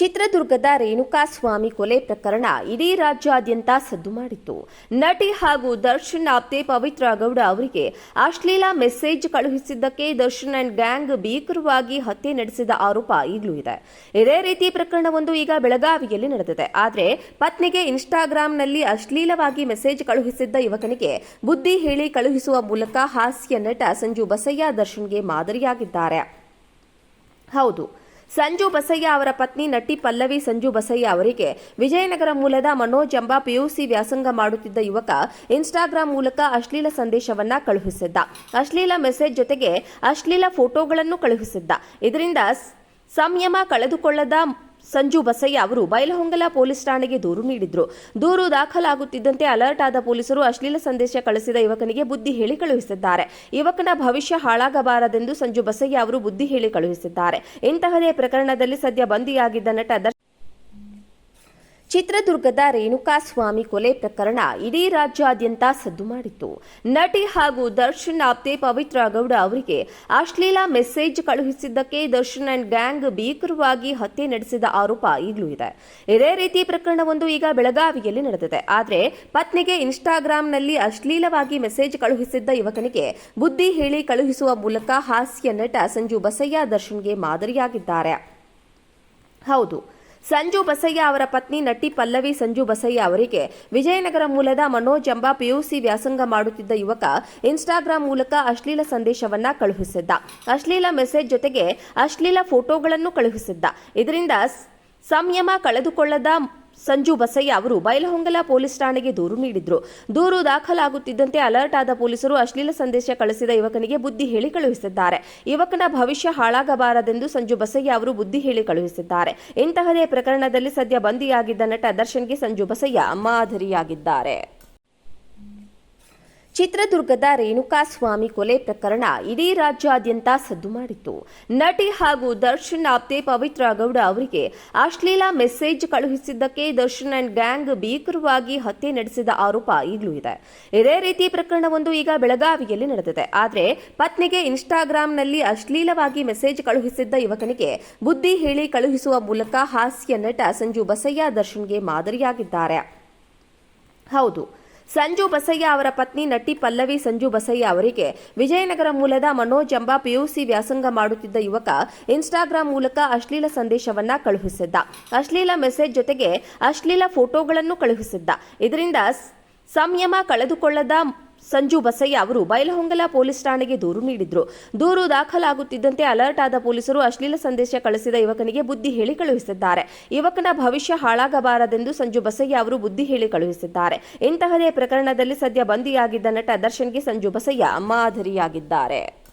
ಚಿತ್ರದುರ್ಗದ ರೇಣುಕಾಸ್ವಾಮಿ ಕೊಲೆ ಪ್ರಕರಣ ಇಡೀ ರಾಜ್ಯಾದ್ಯಂತ ಸದ್ದು ಮಾಡಿತ್ತು. ನಟಿ ಹಾಗೂ ದರ್ಶನ್ ಆಪ್ತೆ ಪವಿತ್ರ ಗೌಡ ಅವರಿಗೆ ಅಶ್ಲೀಲ ಮೆಸೇಜ್ ಕಳುಹಿಸಿದ್ದಕ್ಕೆ ದರ್ಶನ್ ಅಂಡ್ ಗ್ಯಾಂಗ್ ಭೀಕರವಾಗಿ ಹತ್ಯೆ ನಡೆಸಿದ ಆರೋಪ ಈಗಲೂ ಇದೆ. ಇದೇ ರೀತಿ ಪ್ರಕರಣವೊಂದು ಈಗ ಬೆಳಗಾವಿಯಲ್ಲಿ ನಡೆದಿದೆ. ಆದರೆ ಪತ್ನಿಗೆ ಇನ್ಸ್ಟಾಗ್ರಾಂನಲ್ಲಿ ಅಶ್ಲೀಲವಾಗಿ ಮೆಸೇಜ್ ಕಳುಹಿಸಿದ್ದ ಯುವಕನಿಗೆ ಬುದ್ಧಿ ಹೇಳಿ ಕಳುಹಿಸುವ ಮೂಲಕ ಹಾಸ್ಯ ನಟ ಸಂಜು ಬಸಯ್ಯ ದರ್ಶನ್ಗೆ ಮಾದರಿಯಾಗಿದ್ದಾರೆ. ಹೌದು ಸಂಜು ಬಸಯ್ಯ ಅವರ ಪತ್ನಿ ನಟಿ ಪಲ್ಲವಿ ಸಂಜು ಬಸಯ್ಯ ಅವರಿಗೆ ವಿಜಯನಗರ ಮೂಲದ ಮನೋಜ್ ಎಂಬ ಪಿಯುಸಿ ವ್ಯಾಸಂಗ ಮಾಡುತ್ತಿದ್ದ ಯುವಕ ಇನ್ಸ್ಟಾಗ್ರಾಂ ಮೂಲಕ ಅಶ್ಲೀಲ ಸಂದೇಶವನ್ನ ಕಳುಹಿಸಿದ್ದ. ಅಶ್ಲೀಲ ಮೆಸೇಜ್ ಜೊತೆಗೆ ಅಶ್ಲೀಲ ಫೋಟೋಗಳನ್ನು ಕಳುಹಿಸಿದ್ದ. ಇದರಿಂದ ಸಂಯಮ ಕಳೆದುಕೊಳ್ಳದ ಸಂಜು ಬಸಯ್ಯ ಅವರು ಬೈಲಹೊಂಗಲ ಪೊಲೀಸ್ ಠಾಣೆಗೆ ದೂರು ನೀಡಿದ್ರು. ದೂರು ದಾಖಲಾಗುತ್ತಿದ್ದಂತೆ ಅಲರ್ಟ್ ಆದ ಪೊಲೀಸರು ಅಶ್ಲೀಲ ಸಂದೇಶ ಕಳಿಸಿದ ಯುವಕನಿಗೆ ಬುದ್ಧಿ ಹೇಳಿ ಕಳುಹಿಸಿದ್ದಾರೆ. ಯುವಕನ ಭವಿಷ್ಯ ಹಾಳಾಗಬಾರದೆಂದು ಸಂಜು ಬಸಯ್ಯ ಅವರು ಬುದ್ಧಿ ಹೇಳಿ ಕಳುಹಿಸಿದ್ದಾರೆ. ಇಂತಹದೇ ಪ್ರಕರಣದಲ್ಲಿ ಸದ್ಯ ಬಂದಿಯಾಗಿದ್ದ ನಟ ಚಿತ್ರದುರ್ಗದ ರೇಣುಕಾಸ್ವಾಮಿ ಕೊಲೆ ಪ್ರಕರಣ ಇಡೀ ರಾಜ್ಯಾದ್ಯಂತ ಸದ್ದು ಮಾಡಿತ್ತು. ನಟಿ ಹಾಗೂ ದರ್ಶನ್ ಆಪ್ತೆ ಪವಿತ್ರ ಗೌಡ ಅವರಿಗೆ ಅಶ್ಲೀಲ ಮೆಸೇಜ್ ಕಳುಹಿಸಿದ್ದಕ್ಕೆ ದರ್ಶನ್ ಅಂಡ್ ಗ್ಯಾಂಗ್ ಭೀಕರವಾಗಿ ಹತ್ಯೆ ನಡೆಸಿದ ಆರೋಪ ಈಗಲೂ ಇದೆ. ಇದೇ ರೀತಿ ಪ್ರಕರಣವೊಂದು ಈಗ ಬೆಳಗಾವಿಯಲ್ಲಿ ನಡೆದಿದೆ. ಆದರೆ ಪತ್ನಿಗೆ ಇನ್ಸ್ಟಾಗ್ರಾಂನಲ್ಲಿ ಅಶ್ಲೀಲವಾಗಿ ಮೆಸೇಜ್ ಕಳುಹಿಸಿದ್ದ ಯುವಕನಿಗೆ ಬುದ್ಧಿ ಹೇಳಿ ಕಳುಹಿಸುವ ಮೂಲಕ ಹಾಸ್ಯ ನಟ ಸಂಜು ಬಸಯ್ಯ ದರ್ಶನ್ಗೆ ಮಾದರಿಯಾಗಿದ್ದಾರೆ. ಹೌದು ಸಂಜು ಬಸಯ್ಯ ಅವರ ಪತ್ನಿ ನಟಿ ಪಲ್ಲವಿ ಸಂಜು ಬಸಯ್ಯ ಅವರಿಗೆ ವಿಜಯನಗರ ಮೂಲದ ಮನೋಜ್ ಎಂಬ ಪಿಯುಸಿ ವ್ಯಾಸಂಗ ಮಾಡುತ್ತಿದ್ದ ಯುವಕ ಇನ್ಸ್ಟಾಗ್ರಾಂ ಮೂಲಕ ಅಶ್ಲೀಲ ಸಂದೇಶವನ್ನ ಕಳುಹಿಸಿದ್ದ. ಅಶ್ಲೀಲ ಮೆಸೇಜ್ ಜೊತೆಗೆ ಅಶ್ಲೀಲ ಫೋಟೋಗಳನ್ನು ಕಳುಹಿಸಿದ್ದ. ಇದರಿಂದ ಸಂಯಮ ಕಳೆದುಕೊಳ್ಳದ ಸಂಜು ಬಸಯ್ಯ ಅವರು ಬೈಲಹೊಂಗಲ ಪೊಲೀಸ್ ಠಾಣೆಗೆ ದೂರು ನೀಡಿದ್ರು. ದೂರು ದಾಖಲಾಗುತ್ತಿದ್ದಂತೆ ಅಲರ್ಟ್ ಆದ ಪೊಲೀಸರು ಅಶ್ಲೀಲ ಸಂದೇಶ ಕಳಿಸಿದ ಯುವಕನಿಗೆ ಬುದ್ಧಿ ಹೇಳಿ ಕಳುಹಿಸಿದ್ದಾರೆ. ಯುವಕನ ಭವಿಷ್ಯ ಹಾಳಾಗಬಾರದೆಂದು ಸಂಜು ಬಸಯ್ಯ ಅವರು ಬುದ್ಧಿ ಹೇಳಿ ಕಳುಹಿಸಿದ್ದಾರೆ. ಇಂತಹದೇ ಪ್ರಕರಣದಲ್ಲಿ ಸದ್ಯ ಬಂದಿಯಾಗಿದ್ದ ನಟ ದರ್ಶನ್ಗೆ ಸಂಜು ಬಸಯ್ಯ ಮಾದರಿಯಾಗಿದ್ದಾರೆ. ಚಿತ್ರದುರ್ಗದ ರೇಣುಕಾಸ್ವಾಮಿ ಕೊಲೆ ಪ್ರಕರಣ ಇಡೀ ರಾಜ್ಯಾದ್ಯಂತ ಸದ್ದು ಮಾಡಿತ್ತು. ನಟಿ ಹಾಗೂ ದರ್ಶನ್ ಆಪ್ತೆ ಪವಿತ್ರ ಗೌಡ ಅವರಿಗೆ ಅಶ್ಲೀಲ ಮೆಸೇಜ್ ಕಳುಹಿಸಿದ್ದಕ್ಕೆ ದರ್ಶನ್ ಅಂಡ್ ಗ್ಯಾಂಗ್ ಭೀಕರವಾಗಿ ಹತ್ಯೆ ನಡೆಸಿದ ಆರೋಪ ಈಗಲೂ ಇದೆ. ಇದೇ ರೀತಿ ಪ್ರಕರಣವೊಂದು ಈಗ ಬೆಳಗಾವಿಯಲ್ಲಿ ನಡೆದಿದೆ. ಆದರೆ ಪತ್ನಿಗೆ ಇನ್ಸ್ಟಾಗ್ರಾಂನಲ್ಲಿ ಅಶ್ಲೀಲವಾಗಿ ಮೆಸೇಜ್ ಕಳುಹಿಸಿದ್ದ ಯುವಕನಿಗೆ ಬುದ್ಧಿ ಹೇಳಿ ಕಳುಹಿಸುವ ಮೂಲಕ ಹಾಸ್ಯ ನಟ ಸಂಜು ಬಸಯ್ಯ ದರ್ಶನ್ಗೆ ಮಾದರಿಯಾಗಿದ್ದಾರೆ. ಹೌದು. ಸಂಜು ಬಸಯ್ಯ ಅವರ ಪತ್ನಿ ನಟಿ ಪಲ್ಲವಿ ಸಂಜು ಬಸಯ್ಯ ಅವರಿಗೆ ವಿಜಯನಗರ ಮೂಲದ ಮನೋಜ್ ಎಂಬ ಪಿಯುಸಿ ವ್ಯಾಸಂಗ ಮಾಡುತ್ತಿದ್ದ ಯುವಕ ಇನ್ಸ್ಟಾಗ್ರಾಂ ಮೂಲಕ ಅಶ್ಲೀಲ ಸಂದೇಶವನ್ನ ಕಳುಹಿಸಿದ್ದ. ಅಶ್ಲೀಲ ಮೆಸೇಜ್ ಜೊತೆಗೆ ಅಶ್ಲೀಲ ಫೋಟೋಗಳನ್ನು ಕಳುಹಿಸಿದ್ದ. ಇದರಿಂದ ಸಂಯಮ ಕಳೆದುಕೊಳ್ಳದ ಸಂಜು ಬಸಯ್ಯ ಅವರು ಬೈಲಹೊಂಗಲ ಪೊಲೀಸ್ ಠಾಣೆಗೆ ದೂರು ನೀಡಿದ್ರು. ದೂರು ದಾಖಲಾಗುತ್ತಿದ್ದಂತೆ ಅಲರ್ಟ್ ಆದ ಪೊಲೀಸರು ಅಶ್ಲೀಲ ಸಂದೇಶ ಕಳಿಸಿದ ಯುವಕನಿಗೆ ಬುದ್ಧಿ ಹೇಳಿ ಕಳುಹಿಸಿದ್ದಾರೆ. ಯುವಕನ ಭವಿಷ್ಯ ಹಾಳಾಗಬಾರದೆಂದು ಸಂಜು ಬಸಯ್ಯ ಅವರು ಬುದ್ಧಿ ಹೇಳಿ ಕಳುಹಿಸಿದ್ದಾರೆ. ಇಂತಹದೇ ಪ್ರಕರಣದಲ್ಲಿ ಸದ್ಯ ಬಂದಿಯಾಗಿದ್ದ ನಟ ದರ್ಶನ್ಗೆ ಸಂಜು ಬಸಯ್ಯ ಮಾದರಿಯಾಗಿದ್ದಾರೆ.